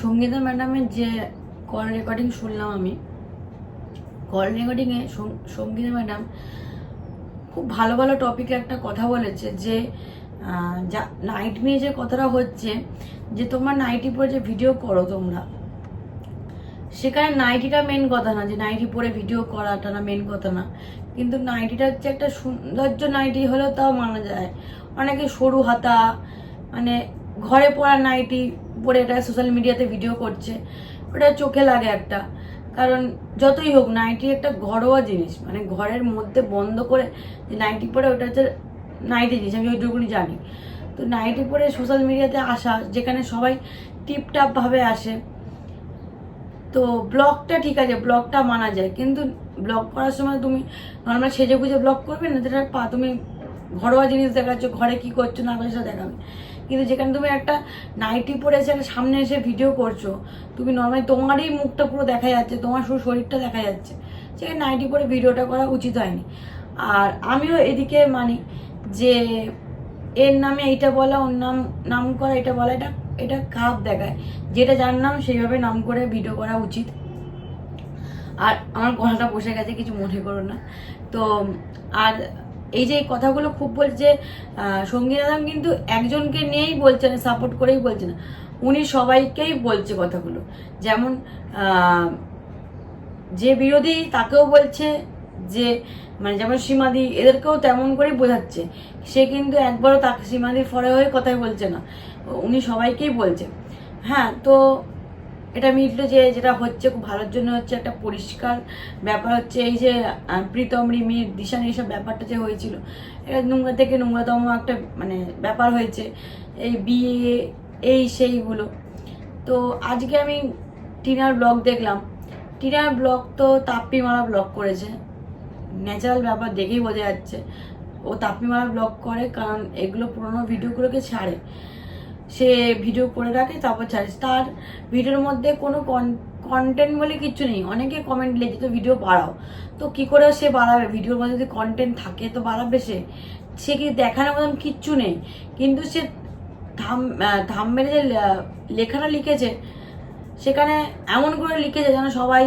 সঙ্গীতা ম্যাডামের যে call recording শুনলাম আমি কল রেকর্ডিংয়ে সঙ্গীতা ম্যাডাম খুব ভালো ভালো টপিকে একটা কথা বলেছে যে যা নাইট নিয়ে যে কথাটা হচ্ছে যে তোমরা নাইটি পরে যে ভিডিও করো তোমরা, সেখানে নাইটিটা মেন কথা না, যে নাইটি পরে ভিডিও করাটা না মেন কথা না, কিন্তু নাইটিটা হচ্ছে একটা সৌন্দর্য নাইটি হলেও তাও মানা যায়। অনেকে সরু হাতা মানে ঘরে পরা নাইটি পরে এটা সোশ্যাল মিডিয়াতে ভিডিও করছে, ওটা চোখে লাগে একটা। কারণ যতই হোক, নাইটি একটা ঘরোয়া জিনিস। মানে ঘরের মধ্যে বন্ধ করে যে নাইটি পরে, ওটা হচ্ছে নাইটি জিনিস, আমি ওইটুকুনি জানি। তো নাইটি পরে সোশ্যাল মিডিয়াতে আসা, যেখানে সবাই টিপটাপভাবে আসে। তো ব্লগটা ঠিক আছে, ব্লগটা মানা যায়। কিন্তু ব্লগ করার সময় তুমি নর্মাল সেজে গুজে ব্লগ করবে না, যেটা পা, তুমি ঘরোয়া জিনিস দেখাচ্ছ, ঘরে কি করছ না করছ সেটা দেখাবে। কিন্তু যেখানে তুমি একটা নাইটি পরে এসে সামনে এসে ভিডিও করছ, তুমি নর্মালি তোমারই মুখটা পুরো দেখা যাচ্ছে, তোমার শুধু শরীরটা দেখা যাচ্ছে। সেখানে নাইটি পরে ভিডিওটা করা উচিত হয়নি। আর আমিও এদিকে মানি যে এর নামে এইটা বলা, ওর নাম নাম করা, এটা বলা, এটা এটা খাপ দেখায়। যেটা যার নাম সেইভাবে নাম করে ভিডিও করা উচিত। আর আমার গলাটা বসে গেছে, কিছু মনে করো না। তো, আর এই যে কথাগুলো খুব বলছে সংগীত আদম কিন্তু একজনকে নিয়েই বলছে না সাপোর্ট করেই বলছে না। উনি সবাইকেই বলছে কথাগুলো। যেমন যে বিরোধী তাকেও বলছে যে মানে যেমন সীমাদি, এদেরকেও তেমন করেই বোঝাচ্ছে। সে কিন্তু একবারও তাকে সীমাদির ফরে হয়ে কথাই বলছে না। উনি সবাইকেই বলছে। হ্যাঁ তো এটা মিটলো যে যেটা হচ্ছে খুব ভালোর জন্য হচ্ছে একটা পরিষ্কার ব্যাপার হচ্ছে এই যে প্রীতম রিমির দিশান এইসব ব্যাপারটা যে হয়েছিল, এটা নোংরা থেকে নোংরাতম একটা মানে ব্যাপার হয়েছে, এই বিয়ে, এই সেইগুলো। তো আজকে আমি টিনার ব্লগ দেখলাম। টিনার ব্লগ তো তাপ্পি মারা ব্লগ করেছে। ন্যাচারাল ব্যাপার দেখেই বোঝা যাচ্ছে। ও তাপ্পি মারা ব্লগ করে কারণ এগুলো পুরোনো ভিডিওগুলোকে ছাড়ে। সে ভিডিও করে রাখে, তারপর ছাড়ে তার ভিডিওর মধ্যে কোনো কন্টেন্ট বলে কিছু নেই। অনেকে কমেন্ট লিখে তো ভিডিও বাড়াও। তো কি করে সে বাড়াবে? ভিডিওর মধ্যে যদি কন্টেন্ট থাকে, তো বাড়াবে সে? সে কি দেখানোর মতন কিচ্ছু নেই। কিন্তু সে ধাম ধাম মেরে যে লেখাটা লিখেছে, সেখানে এমন করে লিখেছে যেন সবাই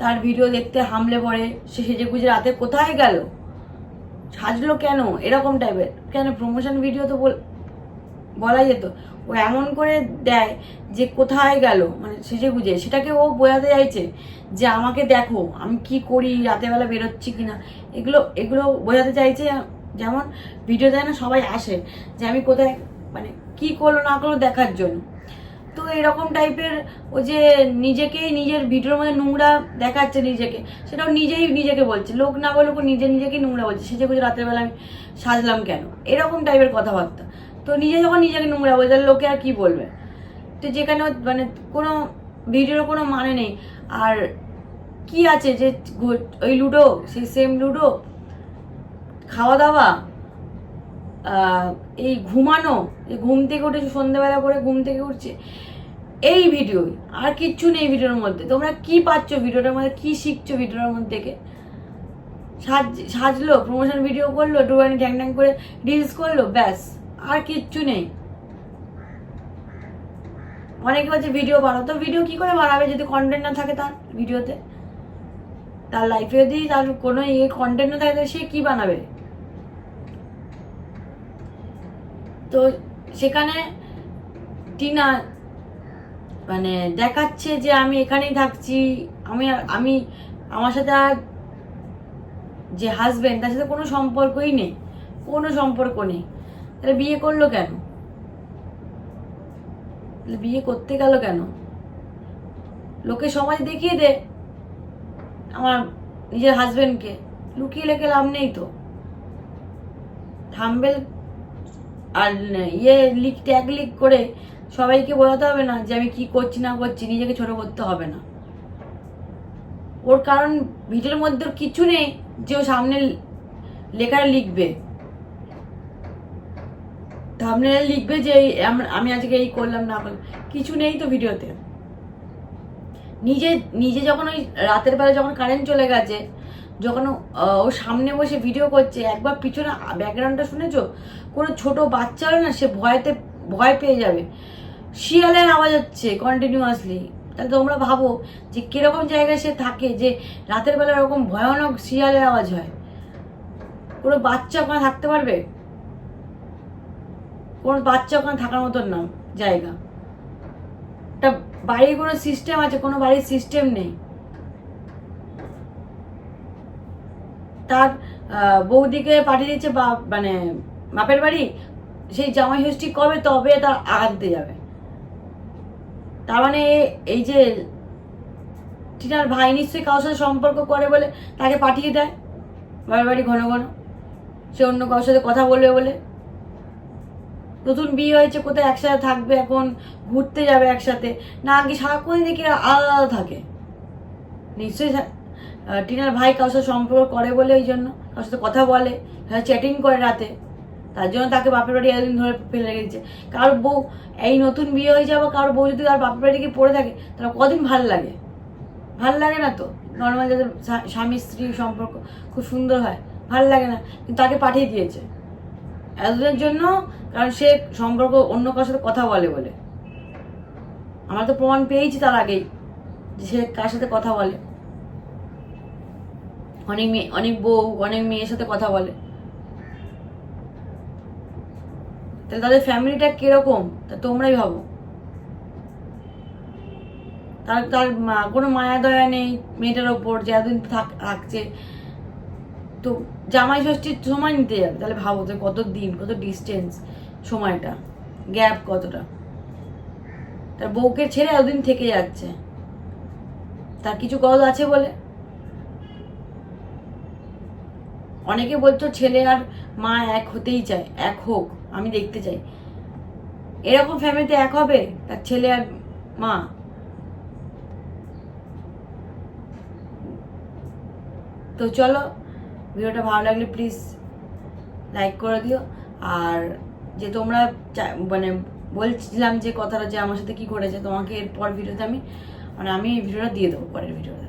তার ভিডিও দেখতে হামলে পড়ে। সে সেজে গুজে রাতে কোথায় গেল? সাজলো কেন? এরকম টাইপের কেন? প্রমোশন ভিডিও তো বল বলা যেত। ও এমন করে দেয় যে কোথায় গেল? মানে সেজে গুজে। সেটাকে ও বোঝাতে চাইছে যে আমাকে দেখো, আমি কি করি রাতের বেলা বেরোচ্ছি কিনা। এগুলো এগুলো বোঝাতে চাইছে যেমন ভিডিও দেয় না সবাই আসে যে আমি কোথায় মানে কি করল, না করল দেখার জন্য। তো এরকম টাইপের ও যে নিজেকেই নিজের ভিডিওর মধ্যে নোংরা দেখাচ্ছে নিজেকে, সেটাও নিজেই নিজেকে বলছে। লোক না বলে ও নিজে নিজেকেই নোংরা বলছে। সেজে গুজে রাতের বেলা আমি সাজলাম কেন? এরকম টাইপের কথাবার্তা। তো নিজে যখন নিজেকে নোংরা বলছে তাহলে লোকে আর কি বলবে? তো যেখানে মানে কোনো ভিডিওর কোনো মানে নেই। আর কি আছে যে ওই লুডো সেই সেম লুডো? খাওয়া দাওয়া এই ঘুমানো ঘুম থেকে উঠে সন্ধ্যেবেলা করে ঘুম থেকে উঠছে, এই ভিডিও, আর কিচ্ছু নেই ভিডিওর মধ্যে। তোমরা কি পাচ্ছ ভিডিওটার মধ্যে? কি শিখছো ভিডিওর মধ্যে থেকে? সাজ সাজলো প্রমোশন ভিডিও করল, একটুখানি ঢ্যাং ঢ্যাং করে রিলস করল, ব্যাস। আর কিচ্ছু নেই। অনেকে বলছে ভিডিও বানাও। তো ভিডিও কি করে বানাবে? যদি কন্টেন্ট না থাকে তার ভিডিওতে তার লাইফে যদি তার কোনো ইয়ে কন্টেন্ট না থাকে তাহলে সে কি বানাবে? তো সেখানে টিনা মানে দেখাচ্ছে যে আমি এখানেই থাকছি। আমি আমি, আমার সাথে আর যে হাজবেন্ড তার সাথে কোনো সম্পর্কই নেই। কোনো সম্পর্ক নেই। তাহলে বিয়ে করল কেন? বিয়ে করতে গেল কেন? লোকে সমাজ দেখিয়ে দে আমার নিজের হাজবেন্ডকে লুকিয়ে লেখে লাভ নেই তো। থাম্বেল আর ইয়ে লিক ট্যাগ লিক করে সবাইকে বোঝাতে হবে না যে আমি কি করছি, না করছি, নিজেকে ছোট করতে হবে না। ওর কারণ ভিডিওর মধ্যে কিছু নেই যে ও সামনে লেখাটা লিখবে। সামনে লিখবে যে আম- আজকে এই করলাম, না করলাম। কিছু নেই তো ভিডিওতে। নিজে নিজে যখন ওই রাতের বেলা যখন কারেন্ট চলে গেছে, যখন ও- সামনে বসে ভিডিও করছে, একবার পিছনে ব্যাকগ্রাউন্ডটা শুনেছো? কোনো ছোট বাচ্চা হলে না, সে ভয়তে ভয় পেয়ে যাবে। শিয়ালের আওয়াজ হচ্ছে কন্টিনিউয়াসলি তাহলে তোমরা ভাবো যে কীরকম জায়গায় সে থাকে, যে রাতের বেলা এরকম ভয়ানক শিয়ালের আওয়াজ হয়। কোনো বাচ্চা ওখানে থাকতে পারবে? কোনো বাচ্চা ওখানে থাকার মতন না, জায়গা। একটা বাড়ির কোনো সিস্টেম আছে? কোনো বাড়ির সিস্টেম নেই। তার বৌদিকে পাঠিয়ে দিচ্ছে মানে বাপের বাড়ি? সেই জামাই ষষ্ঠী কবে? তবে তার আঘাত দিতে যাবে। তার মানে এই যে টিনার ভাই নিশ্চয়ই কারোর সাথে সম্পর্ক করে বলে তাকে পাঠিয়ে দেয়। বাবার বাড়ি ঘন ঘন। সে অন্য কারোর সাথে কথা বলবে বলে। নতুন বিয়ে হয়েছে, কোথায় একসাথে থাকবে, এখন ঘুরতে যাবে একসাথে। না, আগে সারাক্ষণ দেখি আলাদা আলাদা থাকে। নিশ্চয়ই টিনার ভাই কারোর সাথে সম্পর্ক করে বলে ওই জন্য, কারোর সাথে কথা বলে চ্যাটিং করে রাতে। তার জন্য তাকে বাপের বাড়ি এতদিন ধরে ফেলে রেখেছে। কারোর বউ, এই নতুন বিয়ে হয়ে যাব কারোর বউ যদি আর বাপের বাড়ি গিয়ে পড়ে থাকে, তাহলে কদিন ভালো লাগে? ভালো লাগে না তো? নর্মাল যাদের স্বামী স্ত্রী সম্পর্ক খুব সুন্দর হয়, ভালো লাগে না। কিন্তু তাকে পাঠিয়ে দিয়েছে। এতদিনের জন্য কারণ সে সম্পর্ক অন্য কারোর সাথে কথা বলে বলে। আমরা তো প্রমাণ পেয়েছি তার আগেই যে সে কার সাথে কথা বলে। অনেক মেয়ে, অনেক বউ, অনেক মেয়ের সাথে কথা বলে। তাহলে তাদের ফ্যামিলিটা কীরকম? তা তোমরাই ভাবো। তার তার মা- কোনো মায়া দয়া নেই মেয়েটার ওপর যে এতদিন থাক, থাকছে। তো জামাই ষষ্ঠীর সময় নিতে যাবে। তাহলে ভাবো যে কত দিন, কত ডিস্টেন্স সময়টা, গ্যাপ কতটা? তার বউকে ছেড়ে এতদিন থেকে যাচ্ছে। তার কিছু গজ আছে বলে? অনেকে বলছো ছেলে আর মা এক হতেই চায়, এক হোক, আমি দেখতে চাই। এরকম ফ্যামিলিতে এক হবে? তার ছেলে আর মা? তো চলো, ভিডিওটা ভালো লাগলে প্লিজ লাইক করে দিও। আর যে তোমরা মানে বলছিলাম যে কথাটা যে আমার সাথে কি করেছে তোমাকে এরপর ভিডিওতে আমি মানে আমি এই ভিডিওটা দিয়ে দেবো পরের ভিডিওতে।